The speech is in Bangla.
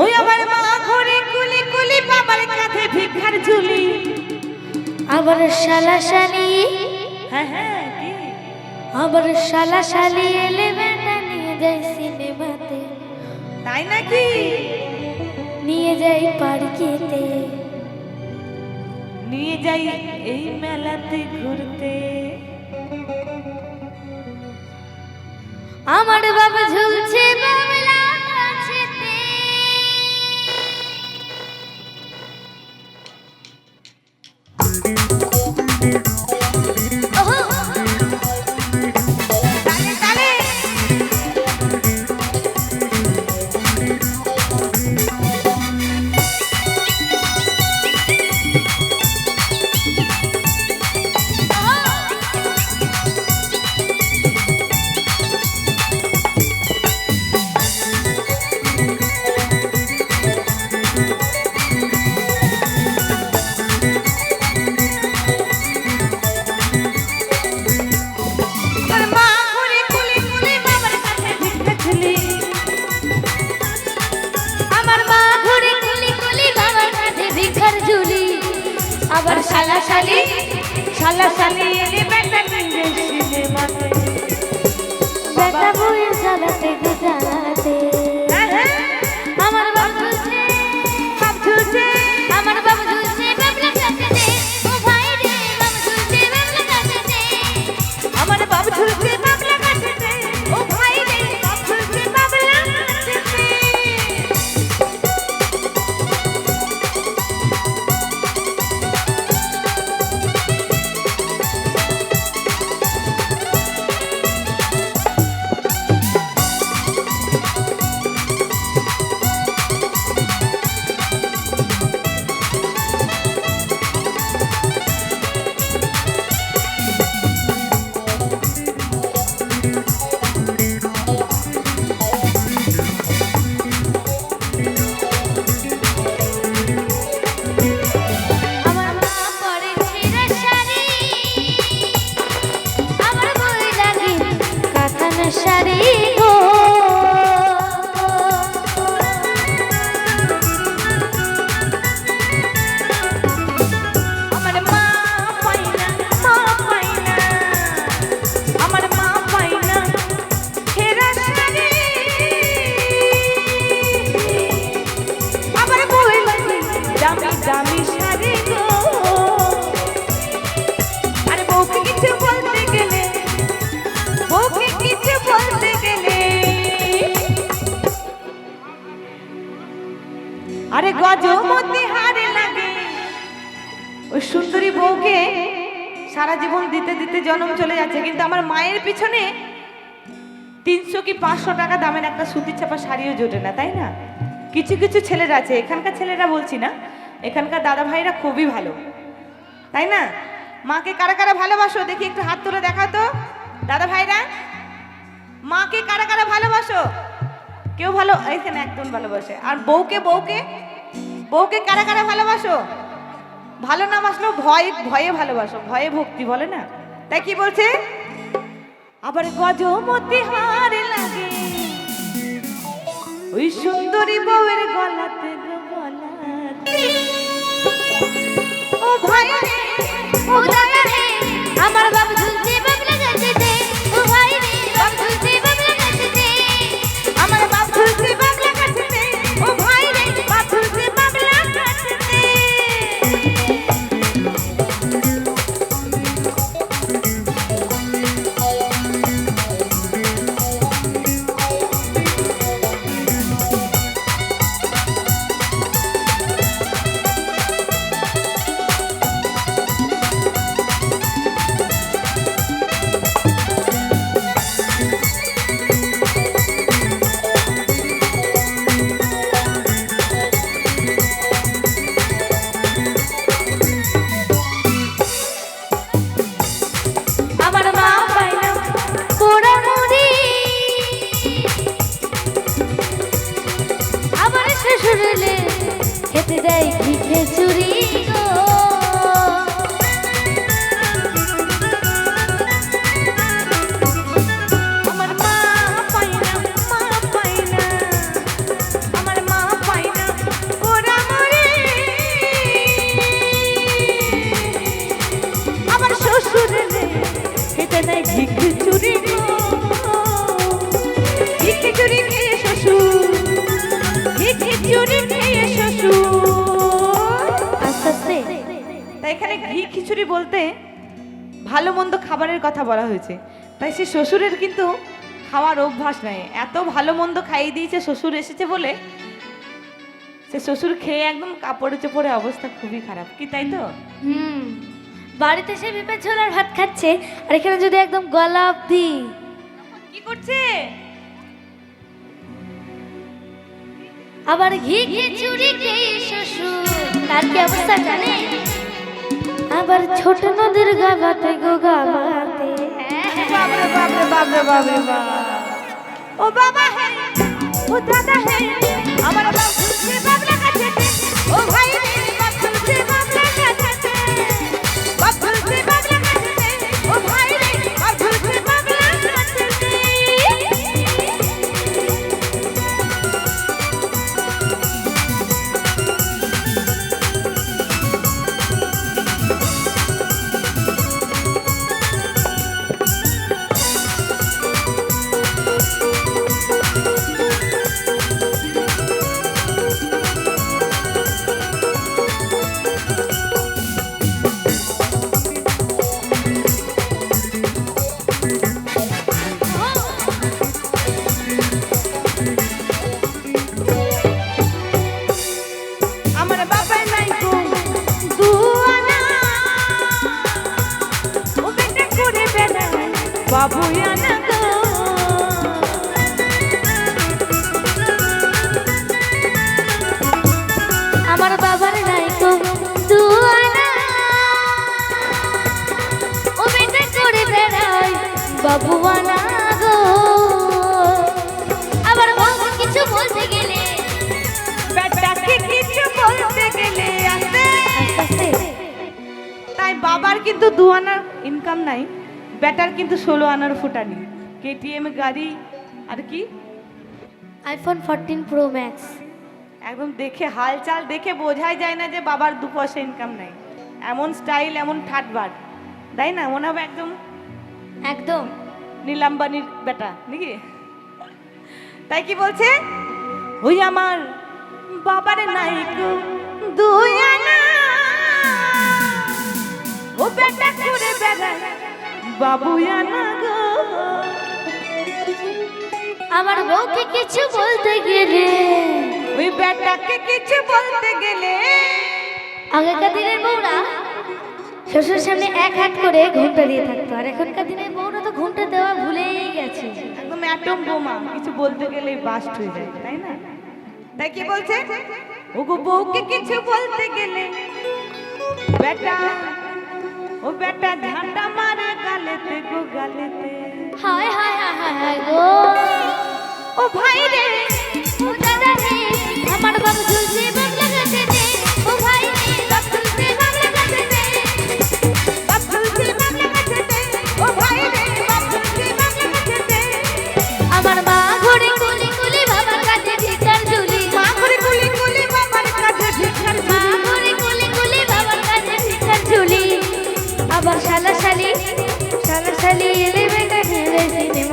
ওই আমার মা ঘরে কুলি কুলি বাবার কাঁধে ভিক্ষার ঝুলি। আবার শালা শালি। হ্যাঁ হ্যাঁ আবার শালা শালি এলে বেটা নিয়ে যাই সিনেমাতে। তাই নাকি? নিয়ে যাই পার্কেতে। নিয়ে যাই এই মেলাতে ঘুরতে। আমার বাবা ঝুলছে শালা শালি শালা। শালি কাতান আরে গজমতি হারে লাগে। ওই সুন্দরী বউকে সারা জীবন দিতে দিতে জন্ম চলে যাচ্ছে। কিন্তু আমার মায়ের পিছনে তিনশো কি পাঁচশো টাকা দামের একটা সুতির চাপা শাড়িও জোটে না তাই না? কিছু কিছু ছেলেরা আছে এখানকার ছেলেরা বলছি না এখানকার দাদা ভাইরা খুবই ভালো তাই না? মাকে কারা কারা ভালোবাসো? দেখি একটু হাত তুলে দেখাতো দাদা ভাইরা মাকে কারা কারা ভালোবাসো? কেউ ভালো এখানে একদম ভালোবাসে। আর বউকে বউকে? বউকে কারা কারা ভালোবাসো? ভালো না বাসলেও ভয় ভয়ে ভালোবাসো ভয়ে ভক্তি বলে না? তাই কি বলছে? আবার গজমতি হার লাগে। ওই সুন্দরী বউয়ের গলাতে। ও ভাই রে, এখানে ঘি খিচুড়ি বলতে ভালো মন্দ খাবারের কথা বলা হয়েছে। তাই সে শ্বশুরের কিন্তু খাওয়ার অভ্যাস নাই। এত ভালো মন্দ খাইয়ে দিয়েছে শ্বশুর এসেছে বলে সে শ্বশুর খেয়ে একদম কাপড়ে চোপড়ে অবস্থা খুবই খারাপ। কি তাই তো? হুম। বাড়িতে সে পেঁপে ঝোল আর ভাত খাচ্ছে আর এখানে যদি একদম গলা অব্দি কি করছে? আবার ঘি ঘি খিচুড়ি খেয়ে শ্বশুর। তার কি অবস্থা জানে আবার ছোট নদীর গাবাতে গো গাবাতে বাবরে বাবরে বাবরে বাবরে বাব ও বাবা হে, ও দাদা হে, আমার বাবা ঝুলছে বাবলা কাছে ও ভাই রে বাবার কিন্তু দু আনার ইনকাম নাই বেটার কিন্তু ষোলো আনার ফুটানি। কেটিএম গাড়ি আর কি? আইফোন ফোরটিন প্রো ম্যাক্স একদম দেখে হালচাল দেখে বোঝাই যায় না যে বাবার দু পয়সা ইনকাম নাই। এমন স্টাইল এমন ঠাটবাট তাই না? মনে হবে একদম একদম। নীলাম্বানির বেটা নাকি? তাই কি বলছে? ওই আমার বাবারে নাই দুই আনা ও বেটা করে বেড়ায় বাবু আনা গো। আমার বউকে কিছু বলতে গেলে। ওই বেটাকে কিছু বলতে গেলে। আগেকার দিনের বউরা শ্বশুর সামনে এক হাত করে ঘুমটা দিয়ে থাকতো আর এখনকার দিনের বউরা তো ঘুমটা দেওয়া ভুলেই গেছে। একদম অ্যাটম বোমা কিছু বলতে গেলে বাস্ট হয়ে যায় তাই না? তাই কি বলছে? ওগো বউকে কিছু বলতে গেলে। বেটা ও বেটা ঝাঁটা মারে গালেতে গো গালেতে হায় হায় হায় হায় হায় গো ও ভাই বেটা